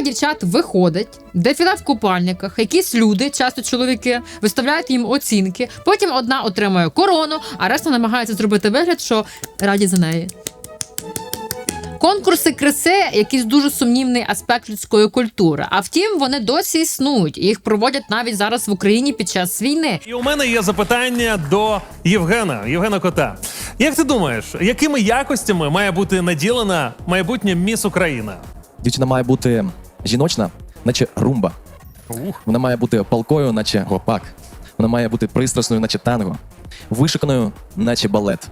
Група дівчат виходить, дефіле в купальниках, якісь люди, часто чоловіки, виставляють їм оцінки. Потім одна отримує корону, а решта намагається зробити вигляд, що раді за неї. Конкурси краси якийсь дуже сумнівний аспект людської культури. А втім, вони досі існують. Їх проводять навіть зараз в Україні під час війни. І у мене є запитання до Євгена, Євгена Кота. Як ти думаєш, якими якостями має бути наділена майбутня міс Україна? Дівчина має бути жіночна, наче румба. Ух. Вона має бути палкою, наче гопак. Вона має бути пристрасною, наче танго, вишиканою, наче балет,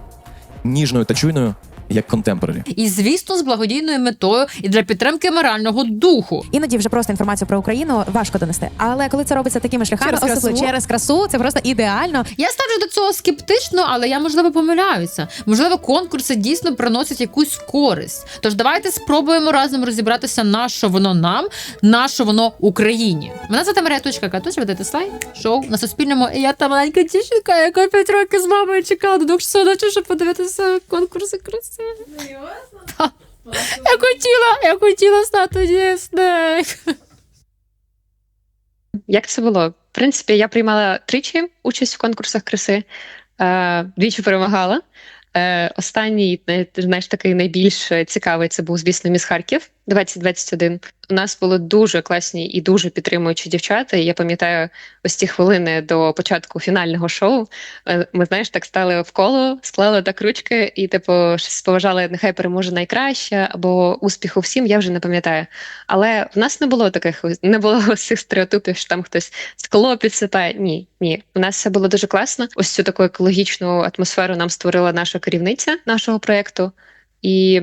ніжною та чуйною, як контемпорарі. І звісно, з благодійною метою і для підтримки морального духу. Іноді вже просто інформацію про Україну важко донести. Але коли це робиться такими шляхами, Через особливо красу. через красу, це просто ідеально. Я ставлю до цього скептично, але я можливо помиляюся. Можливо, конкурси дійсно приносять якусь користь. Тож давайте спробуємо разом розібратися, на що воно нам, на що воно Україні. Мене звати Марія Точка Катуш, ведете слайд шоу на Суспільному. І я та маленька дівчинка, яка п'ять років з мамою чекала до двох часов ночі, щоб подивитися конкурси краси. Та. Я хотіла, я хотіла стати Дісней. Як це було? В принципі, я приймала тричі участь в конкурсах краси, е, двічі перемагала. Е, останній, знаєш, такий найбільш цікавий це був, звісно, міс Харків 2021. У нас були дуже класні і дуже підтримуючі дівчата. Я пам'ятаю ось ті хвилини до початку фінального шоу. Е, Ми, знаєш, так стали в коло, склали так ручки, і, типу, щось поважали, нехай переможе найкраще, або успіху всім, я вже не пам'ятаю. Але в нас не було таких, не було цих стереотипів, що там хтось скло підсипає. Ні, ні. У нас все було дуже класно. Ось цю таку екологічну атмосферу нам створила наша керівниця нашого проєкту. І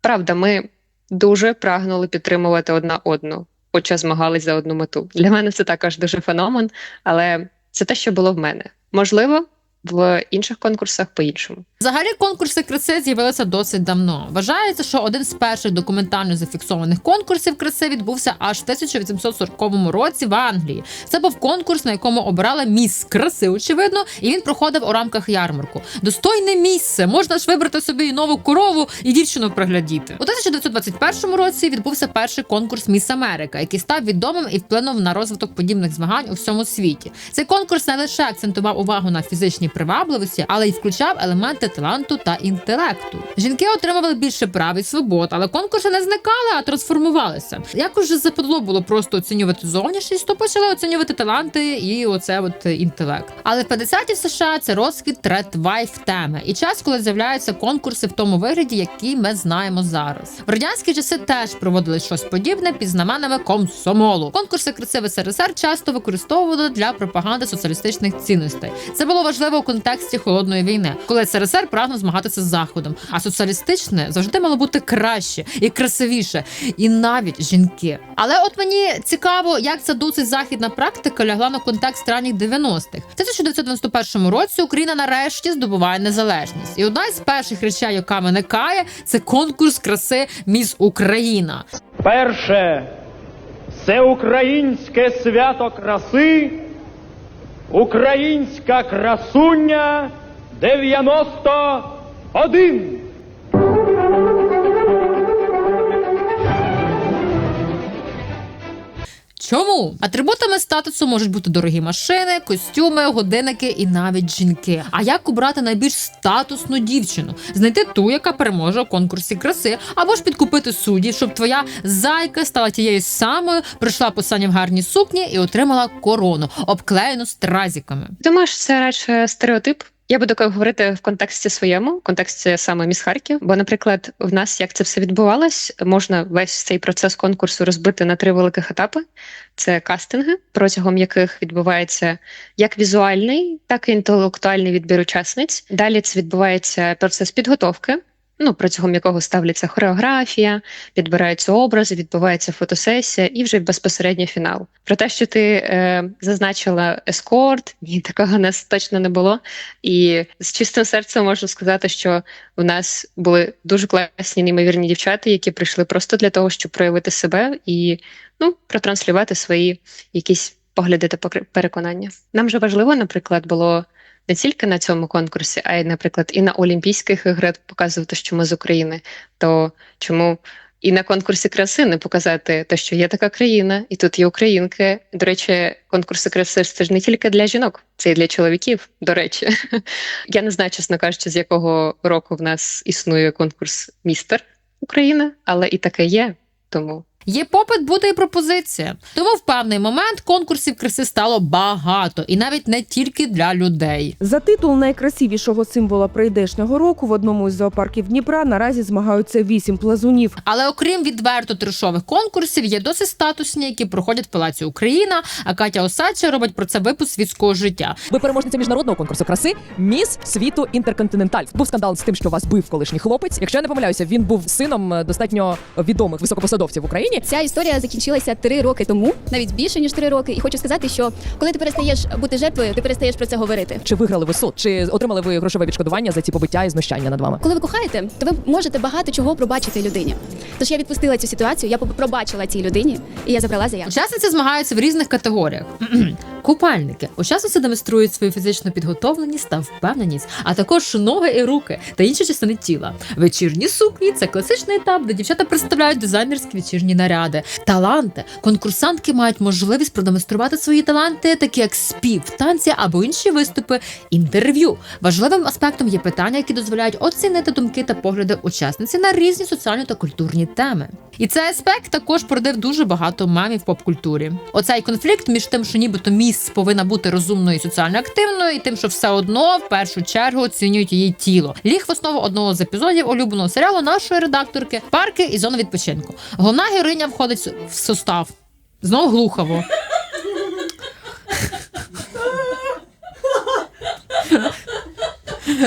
правда, ми дуже прагнули підтримувати одна одну, хоча змагались за одну мету. Для мене це також дуже феномен, але це те, що було в мене. Можливо, в інших конкурсах по-іншому. Взагалі конкурси краси з'явилися досить давно. Вважається, що один з перших документально зафіксованих конкурсів краси відбувся аж в 1840 році в Англії. Це був конкурс, на якому обирали міс краси, очевидно, і він проходив у рамках ярмарку. Достойне місце, можна ж вибрати собі і нову корову і дівчину приглядіти. У 1921 році відбувся перший конкурс Міс Америка, який став відомим і вплинув на розвиток подібних змагань у всьому світі. Цей конкурс не лише акцентував увагу на фізичній привабливості, але й включав елементи таланту та інтелекту. Жінки отримували більше прав і свобод, але конкурси не зникали, а трансформувалися. Як уже западло було просто оцінювати зовнішність, то почали оцінювати таланти і оце от інтелект. Але в 50-ті в США це розквіт трет-вайф теми і час, коли з'являються конкурси в тому вигляді, який ми знаємо зараз. В радянські часи теж проводили щось подібне під знаменами комсомолу. Конкурси краси СРСР часто використовували для пропаганди соціалістичних цінностей. Це було важливо контексті холодної війни, коли СРСР прагнув змагатися з заходом, а соціалістичне завжди мало бути краще і красивіше, і навіть жінки. Але от мені цікаво, як ця досить західна практика лягла на контекст ранніх 90-х. В 1991 році Україна нарешті здобуває незалежність, і одна із перших речей, яка виникає, це конкурс краси Міс Україна. Перше всеукраїнське свято краси, українська красуня 91. Чому атрибутами статусу можуть бути дорогі машини, костюми, годинники і навіть жінки? А як обрати найбільш статусну дівчину? Знайти ту, яка переможе у конкурсі краси, або ж підкупити судді, щоб твоя зайка стала тією самою, прийшла по сані в гарній сукні і отримала корону, обклеєну стразіками. Думаю, що це радше стереотип. Я буду говорити в контексті своєму, в контексті саме міс Харків. Бо, наприклад, в нас як це все відбувалось, можна весь цей процес конкурсу розбити на три великих етапи: це кастинги, протягом яких відбувається як візуальний, так і інтелектуальний відбір учасниць. Далі це відбувається процес підготовки. Ну, протягом якого ставляться хореографія, підбираються образи, відбувається фотосесія і вже безпосередньо фінал. Про те, що ти е, зазначила ескорт, ні, такого нас точно не було. І з чистим серцем можу сказати, що у нас були дуже класні, неймовірні дівчата, які прийшли просто для того, щоб проявити себе і ну, протранслювати свої якісь погляди та переконання. Нам же важливо, наприклад, було не тільки на цьому конкурсі, а й, наприклад, і на Олімпійських іграх показувати, що ми з України. То чому і на конкурсі краси не показати те, що є така країна, і тут є українки. До речі, конкурси краси це ж не тільки для жінок, це і для чоловіків. До речі, я не знаю, чесно кажучи, з якого року в нас існує конкурс Містер Україна, але і таке є. Тому Є попит, буде і пропозиція. Тому в певний момент конкурсів краси стало багато, і навіть не тільки для людей. За титул найкрасивішого символа прийдешнього року в одному із зоопарків Дніпра наразі змагаються вісім плазунів. Але окрім відверто трешових конкурсів, є досить статусні, які проходять в Палаці Україна. А Катя Осадча робить про це випуск світського життя. Ви переможниця міжнародного конкурсу краси Міс світу інтерконтиненталь. Був скандал з тим, що вас бив колишній хлопець. Якщо я не помиляюся, він був сином е, достатньо відомих високопосадовців в Україні. Ця історія закінчилася три роки тому, навіть більше ніж три роки. І хочу сказати, що коли ти перестаєш бути жертвою, ти перестаєш про це говорити. Чи виграли ви суд? Чи отримали ви грошове відшкодування за ці побиття і знущання над вами? Коли ви кохаєте, то ви можете багато чого пробачити людині. Тож я відпустила цю ситуацію, я пробачила цій людині, і я забрала заяву. Учасниці змагаються в різних категоріях. Купальники. Учасниці демонструють свою фізичну підготовленість та впевненість, а також ноги і руки та інші частини тіла. Вечірні сукні це класичний етап, де дівчата представляють дизайнерські вечірні наряди. Таланти. Конкурсантки мають можливість продемонструвати свої таланти, такі як спів, танці або інші виступи, інтерв'ю. Важливим аспектом є питання, які дозволяють оцінити думки та погляди учасниці на різні соціальні та культурні теми. І цей аспект також породив дуже багато мемів в поп-культурі. Оцей конфлікт між тим, що нібито міс повинна бути розумною і соціально активною, і тим, що все одно в першу чергу оцінюють її тіло. Ліг в основу одного з епізодів улюбленого серіалу нашої редакторки парки і зона відпочинку. Головна героїня входить в состав. Знову глухаво.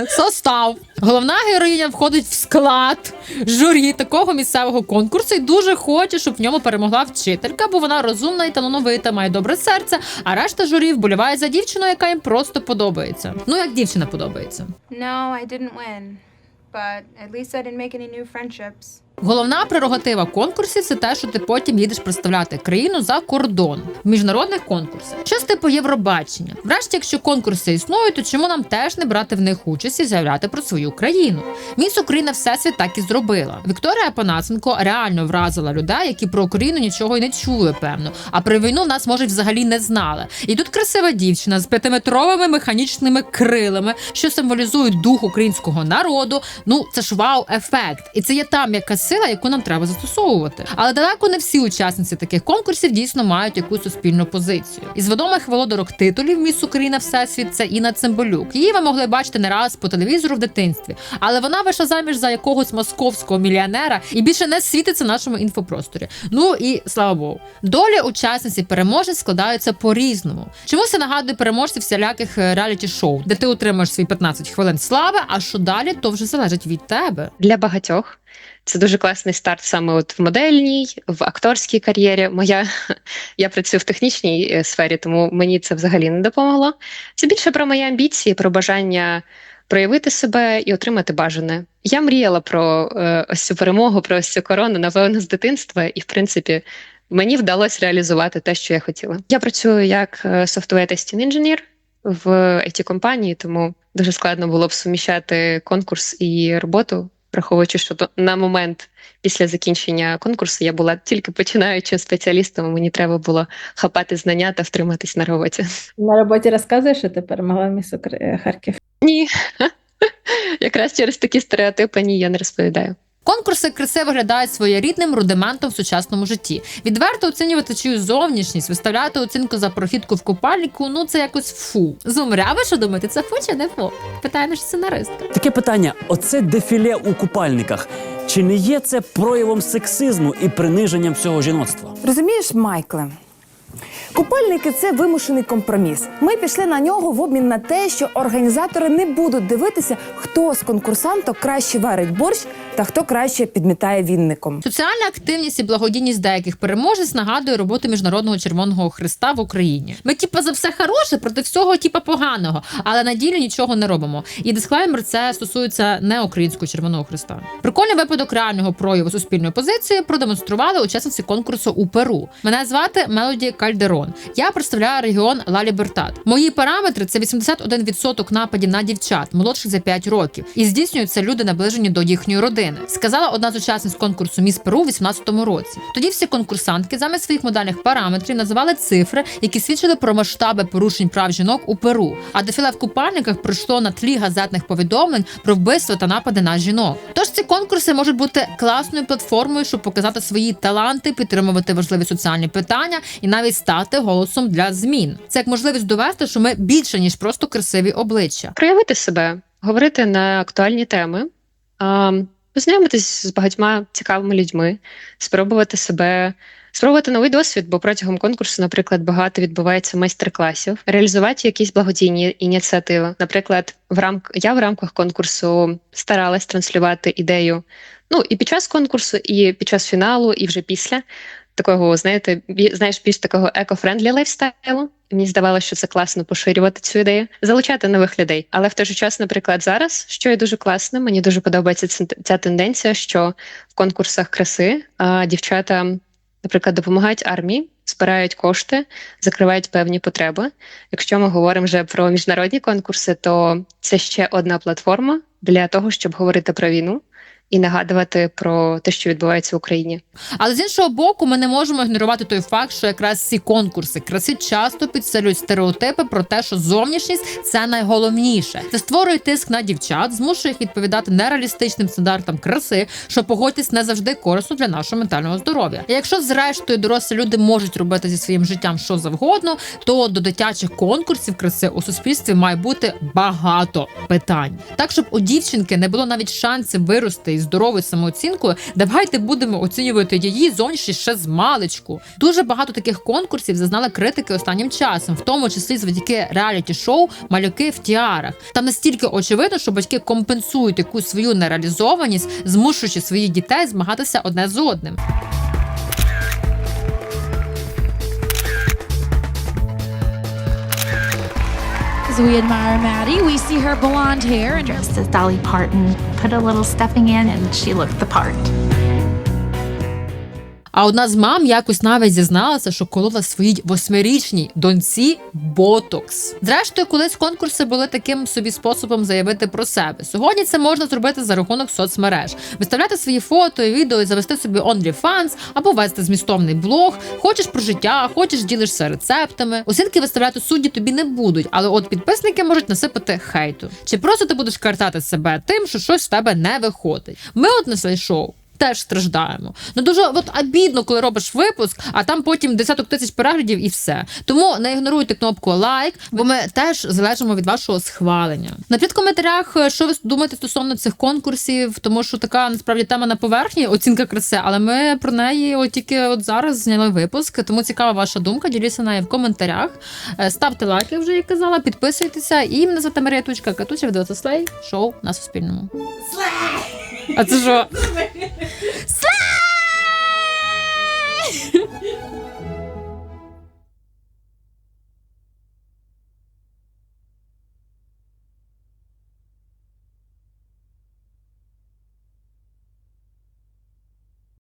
Состав. Головна героїня входить в склад журі такого місцевого конкурсу і дуже хоче, щоб в ньому перемогла вчителька, бо вона розумна і талановита, має добре серце, а решта журі вболіває за дівчину, яка їм просто подобається. Ну як дівчина подобається. No, I didn't win. But at least I didn't make any new friendships. Головна прерогатива конкурсів це те, що ти потім їдеш представляти країну за кордон в міжнародних конкурсах. Щось типу Євробачення. Врешті, якщо конкурси існують, то чому нам теж не брати в них участь і заявляти про свою країну? Міс Україна всесвіт так і зробила. Вікторія Панасенко реально вразила людей, які про Україну нічого й не чули, певно. А про війну нас може взагалі не знали. І тут красива дівчина з п'ятиметровими механічними крилами, що символізують дух українського народу. Ну це ж вау-ефект. І це є там якась сила, яку нам треба застосовувати. Але далеко не всі учасниці таких конкурсів дійсно мають якусь суспільну позицію. Із відомих володарок титулів Міс Україна Всесвіт це Інна Цимбалюк. Її ви могли бачити не раз по телевізору в дитинстві, але вона вийшла заміж за якогось московського мільйонера і більше не світиться в нашому інфопросторі. Ну і слава Богу. Долі учасниці переможець складаються по-різному. Чомусь я нагадую переможців всіляких е, реаліті-шоу, де ти отримаєш свої 15 хвилин слави, а що далі, то вже залежить від тебе. для багатьох це дуже класний старт саме от в модельній, в акторській кар'єрі. Моя я працюю в технічній е, сфері, тому мені це взагалі не допомогло. Це більше про мої амбіції, про бажання проявити себе і отримати бажане. Я мріяла про е, ось цю перемогу, про ось цю корону, напевно, з дитинства, і в принципі. Мені вдалося реалізувати те, що я хотіла. Я працюю як software testing інженер в it компанії, тому дуже складно було б суміщати конкурс і роботу, враховуючи, що то на момент після закінчення конкурсу я була тільки починаючим спеціалістом. Мені треба було хапати знання та втриматись на роботі. На роботі розказуєш, що ти перемогла міс Харків. Ні, якраз через такі стереотипи ні, я не розповідаю. Конкурси краси виглядають своєрідним рудиментом в сучасному житті. Відверто оцінювати чию зовнішність, виставляти оцінку за прохідку в купальнику, ну це якось фу. Зумря, ви що думаєте, це фу чи не фу? Питає наш сценаристка. Таке питання: оце дефіле у купальниках. Чи не є це проявом сексизму і приниженням всього жіноцтва? Розумієш, Майкле? Купальники це вимушений компроміс. Ми пішли на нього в обмін на те, що організатори не будуть дивитися, хто з конкурсанток краще варить борщ та хто краще підмітає вінником. Соціальна активність і благодійність деяких переможець нагадує роботу міжнародного червоного христа в Україні. Ми, типа, за все хороше проти всього, типа поганого, але на ділі нічого не робимо. І дисклеймер це стосується не українського червоного христа. Прикольний випадок реального прояву суспільної позиції продемонстрували учасниці конкурсу у Перу. Мене звати Мелоді Кальдерон. Регіон. Я представляю регіон Ла Лібертат. Мої параметри це 81% нападів на дівчат молодших за 5 років, і здійснюють це люди наближені до їхньої родини. Сказала одна з учасниць конкурсу Міс Перу у 18 році. Тоді всі конкурсантки замість своїх модальних параметрів називали цифри, які свідчили про масштаби порушень прав жінок у Перу. А дефіле в купальниках пройшло на тлі газетних повідомлень про вбивство та напади на жінок. Тож ці конкурси можуть бути класною платформою, щоб показати свої таланти, підтримувати важливі соціальні питання і навіть стати голосом для змін. Це як можливість довести, що ми більше ніж просто красиві обличчя. проявити себе, говорити на актуальні теми, познайомитись з багатьма цікавими людьми, спробувати себе, спробувати новий досвід, бо протягом конкурсу, наприклад, багато відбувається майстер-класів, реалізувати якісь благодійні ініціативи. Наприклад, в рамк я в рамках конкурсу старалась транслювати ідею. Ну і під час конкурсу, і під час фіналу, і вже після такого, знаєте, бі- знаєш, більш такого еко-френдлі лайфстайлу. Мені здавалося, що це класно поширювати цю ідею, залучати нових людей. Але в той же час, наприклад, зараз, що є дуже класно, мені дуже подобається ця тенденція, що в конкурсах краси а, дівчата, наприклад, допомагають армії, збирають кошти, закривають певні потреби. Якщо ми говоримо вже про міжнародні конкурси, то це ще одна платформа для того, щоб говорити про війну і нагадувати про те, що відбувається в Україні. Але з іншого боку, ми не можемо ігнорувати той факт, що якраз ці конкурси краси часто підсилюють стереотипи про те, що зовнішність це найголовніше. Це створює тиск на дівчат, змушує їх відповідати нереалістичним стандартам краси, що погодьтесь не завжди корисно для нашого ментального здоров'я. І якщо зрештою дорослі люди можуть робити зі своїм життям що завгодно, то до дитячих конкурсів краси у суспільстві має бути багато питань. Так щоб у дівчинки не було навіть шансів вирости із здоровою самооцінкою, давайте будемо оцінювати її зовнішність ще з маличку. Дуже багато таких конкурсів зазнали критики останнім часом, в тому числі завдяки реаліті-шоу Малюки в тіарах. Там настільки очевидно, що батьки компенсують якусь свою нереалізованість, змушуючи своїх дітей змагатися одне з одним. We admire Maddie, we see her blonde hair and dressed as Dolly Parton, put a little stuffing in, and she looked the part. А одна з мам якось навіть зізналася, що колола своїй восьмирічній доньці ботокс. Зрештою, колись конкурси були таким собі способом заявити про себе. Сьогодні це можна зробити за рахунок соцмереж, виставляти свої фото і відео завести собі OnlyFans або вести змістовний блог. Хочеш про життя, хочеш ділишся рецептами. Оцінки виставляти судді тобі не будуть, але от підписники можуть насипати хейту. Чи просто ти будеш картати себе тим, що щось в тебе не виходить? Ми от на шоу теж страждаємо. Ну дуже от обідно, коли робиш випуск, а там потім десяток тисяч переглядів і все. Тому не ігноруйте кнопку лайк, бо ми теж залежимо від вашого схвалення. В коментарях, що ви думаєте стосовно цих конкурсів, тому що така насправді тема на поверхні, оцінка краси, але ми про неї от тільки от зараз зняли випуск. Тому цікава ваша думка. Діліться нею в коментарях. Е, Ставте лайки, вже як казала, підписуйтеся. І мене звати Марія Тучка, Катуся від Слей, шоу на Суспільному. А це що?